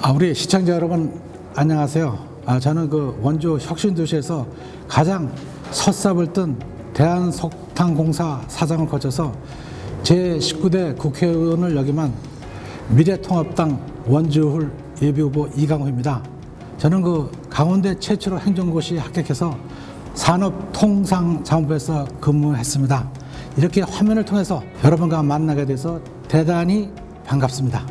아, 우리 시청자 여러분 안녕하세요. 아, 저는 그 원주 혁신도시에서 가장 첫삽을 뜬 대한석탄공사 사장을 거쳐서 제19대 국회의원을 역임한 미래통합당 원주훌 예비후보 이강호입니다. 저는 그 강원대 최초로 행정고시 합격해서 산업통상자원부에서 근무했습니다. 이렇게 화면을 통해서 여러분과 만나게 돼서 대단히 반갑습니다.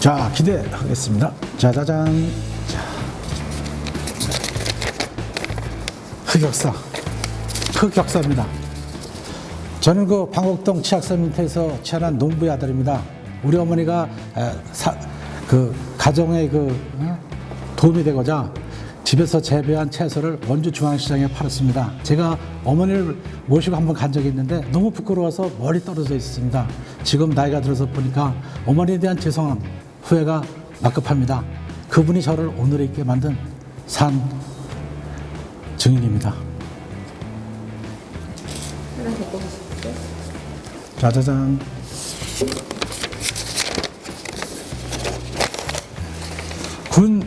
자, 기대하겠습니다. 짜자잔. 자. 흑역사. 흑역사입니다. 저는 그 방곡동 치악산민터에서 태어난 농부의 아들입니다. 우리 어머니가 에, 사, 그 가정의 그 어? 도움이 되고자 집에서 재배한 채소를 원주 중앙시장에 팔았습니다. 제가 어머니를 모시고 한번 간 적이 있는데 너무 부끄러워서 멀리 떨어져 있습니다. 지금 나이가 들어서 보니까 어머니에 대한 죄송함, 후회가 막급합니다. 그분이 저를 오늘 있게 만든 산 증인입니다. 하나. 짜자잔. 군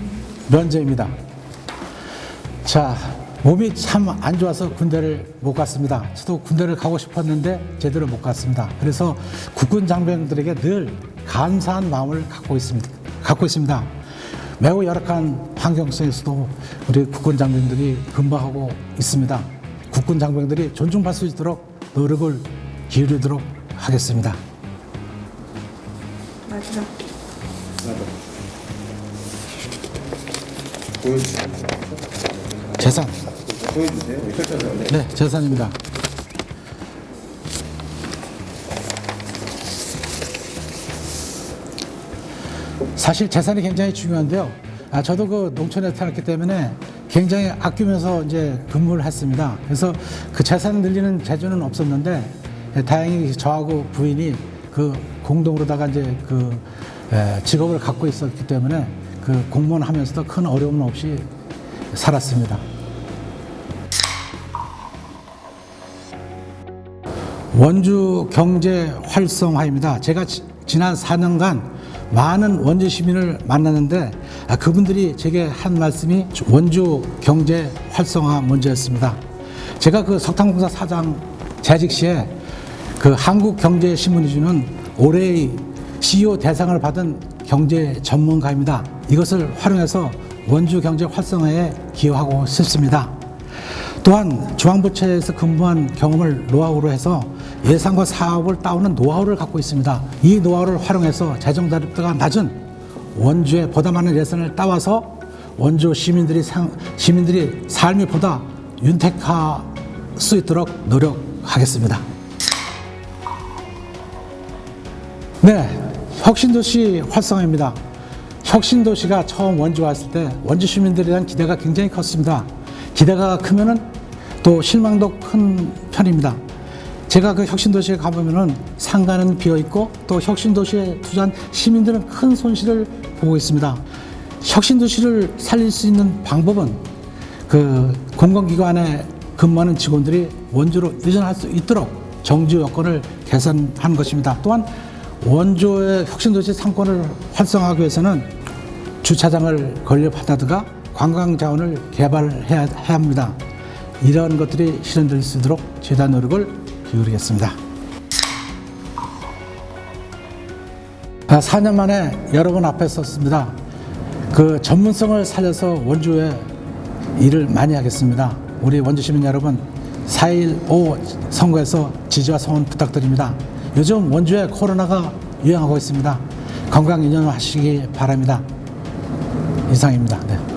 면제입니다. 자, 몸이 참 안 좋아서 군대를 못 갔습니다. 저도 군대를 가고 싶었는데 제대로 못 갔습니다. 그래서 국군 장병들에게 늘 감사한 마음을 갖고 있습니다. 갖고 있습니다. 매우 열악한 환경 속에서도 우리 국군 장병들이 근무하고 있습니다. 국군 장병들이 존중받을 수 있도록 노력을 기울이도록 하겠습니다. 마지막. 보여주세요. 재산. 보여주세요. 펼쳐서. 네. 네, 재산입니다. 사실 재산이 굉장히 중요한데요. 아, 저도 그 농촌에 태어났기 때문에 굉장히 아끼면서 이제 근무를 했습니다. 그래서 그 재산 늘리는 재주는 없었는데 예, 다행히 저하고 부인이 그 공동으로다가 이제 그 에, 직업을 갖고 있었기 때문에 그 공무원 하면서도 큰 어려움 없이 살았습니다. 원주 경제 활성화입니다. 제가 지, 지난 4년간 많은 원주 시민을 만났는데 아, 그분들이 제게 한 말씀이 원주 경제 활성화 문제였습니다. 제가 그 석탄공사 사장 재직 시에 그 한국경제신문이 주는 올해의 CEO 대상을 받은 경제 전문가입니다. 이것을 활용해서 원주 경제 활성화에 기여하고 싶습니다. 또한 중앙부처에서 근무한 경험을 노하우로 해서 예산과 사업을 따오는 노하우를 갖고 있습니다. 이 노하우를 활용해서 재정 자립도가 낮은 원주에 보다 많은 예산을 따와서 원주 시민들이 상, 시민들이 삶이 보다 윤택할 수 있도록 노력하겠습니다. 네, 혁신도시 활성화입니다. 혁신도시가 처음 원주 왔을 때 원주 시민들에 대한 기대가 굉장히 컸습니다. 기대가 크면은 또 실망도 큰 편입니다. 제가 그 혁신도시에 가보면은 상가는 비어 있고 또 혁신도시에 투자한 시민들은 큰 손실을 보고 있습니다. 혁신도시를 살릴 수 있는 방법은 그 공공기관에 근무하는 직원들이 원주로 이전할 수 있도록 정지 여건을 개선하는 것입니다. 또한 원주의 혁신도시 상권을 활성화하기 위해서는 주차장을 건립하다가 관광 자원을 개발해야 해야 합니다. 이러한 것들이 실현될 수 있도록 최대한 노력을 기울이겠습니다. 아, 4년 만에 여러분 앞에 섰습니다. 그 전문성을 살려서 원주에 일을 많이 하겠습니다. 우리 원주 시민 여러분, 4.15 선거에서 지지와 성원 부탁드립니다. 요즘 원주에 코로나가 유행하고 있습니다. 건강 유념하시기 바랍니다. 이상입니다. 네.